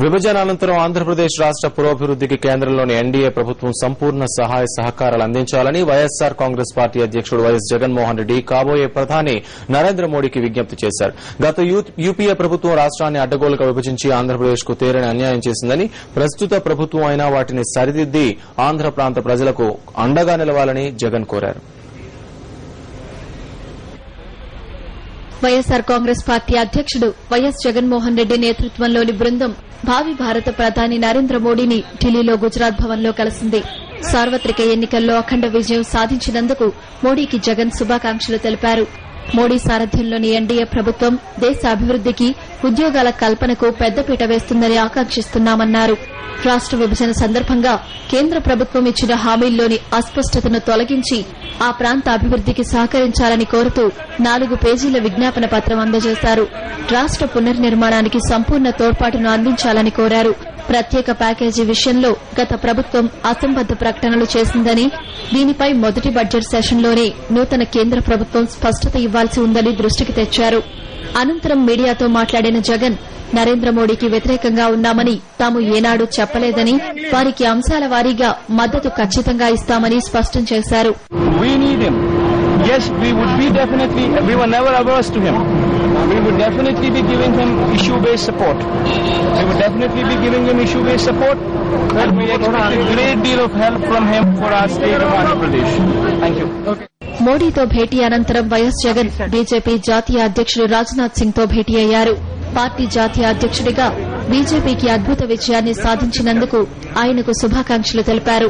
విభజన అనంతరం ఆంధ్రప్రదేశ్ రాష్ట పురోభివృద్దికి కేంద్రంలోని ఎన్డీఏ ప్రభుత్వం సంపూర్ణ సహాయ సహకారాలు అందించాలని వైఎస్సార్ కాంగ్రెస్ పార్టీ అధ్యకుడు వైఎస్ జగన్మోహన్ రెడ్డి కాబోయే ప్రధాని నరేంద్ర మోడీకి విజ్ఞప్తి చేశారు. గత యూ- యూపీఏ ప్రభుత్వం రాష్ట్రాన్ని అడ్డగోలుగా విభజించి ఆంధ్రప్రదేశ్కు తీరని అన్యాయం చేసిందని ప్రస్తుత ప్రభుత్వం అయినా వాటిని సరిదిద్ది ఆంధ్ర ప్రాంత ప్రజలకు అండగా నిలవాలని జగన్ కోరారు. వైఎస్సార్ కాంగ్రెస్ పార్టీ అధ్యక్షుడు వైఎస్ జగన్మోహన్ రెడ్డి నేతృత్వంలోని బృందం భావి భారత ప్రధాని నరేంద్ర మోడీని ఢిల్లీలో గుజరాత్ భవన్లో కలిసింది. సార్వత్రిక ఎన్నికల్లో అఖండ విజయం సాధించినందుకు మోడీకి జగన్ శుభాకాంక్షలు తెలిపారు. మోడీ సారథ్యంలోని ఎన్డీఏ ప్రభుత్వం దేశ అభివృద్దికి ఉద్యోగాల కల్పనకు పెద్దపీట వేస్తుందని ఆకాంక్షిస్తున్నామన్నారు. రాష్ట విభజన సందర్భంగా కేంద్ర ప్రభుత్వం ఇచ్చిన హామీల్లోని అస్పష్టతను తొలగించి ఆ ప్రాంత అభివృద్దికి సహకరించాలని కోరుతూ నాలుగు పేజీల విజ్ఞాపన పత్రం అందజేశారు. రాష్ట పునర్నిర్మాణానికి సంపూర్ణ తోడ్పాటును అందించాలని కోరారు. ప్రత్యేక ప్యాకేజీ విషయంలో గత ప్రభుత్వం అసంబద్ద ప్రకటనలు చేసిందని దీనిపై మొదటి బడ్జెట్ సెషన్లోనే నూతన కేంద్ర ప్రభుత్వం స్పష్టత ఇవ్వాల్సి ఉందని దృష్టికి తెచ్చారు. అనంతరం మీడియాతో మాట్లాడిన జగన్ నరేంద్ర మోడీకి వ్యతిరేకంగా ఉన్నామని తాము ఏనాడు చెప్పలేదని వారికి అంశాల వారీగా మద్దతు ఖచ్చితంగా ఇస్తామని స్పష్టం చేశారు. Yes, we would be definitely, we were never averse to him. We would definitely be giving him issue-based support. We would definitely be giving him issue-based support and we expect a great deal of help from him for our state of Andhra Pradesh. Thank you. Okay. మోడీతో భేటీ అనంతరం YS Jagan BJP జాతీయ అధ్యకుడు రాజ్నాథ్ సింగ్తో భేటీ అయ్యారు party జాతీయ అధ్యకుడిగా బీజేపీకి అద్భుత విజయాన్ని సాధించినందుకు ఆయనకు శుభాకాంక్షలు తెలిపారు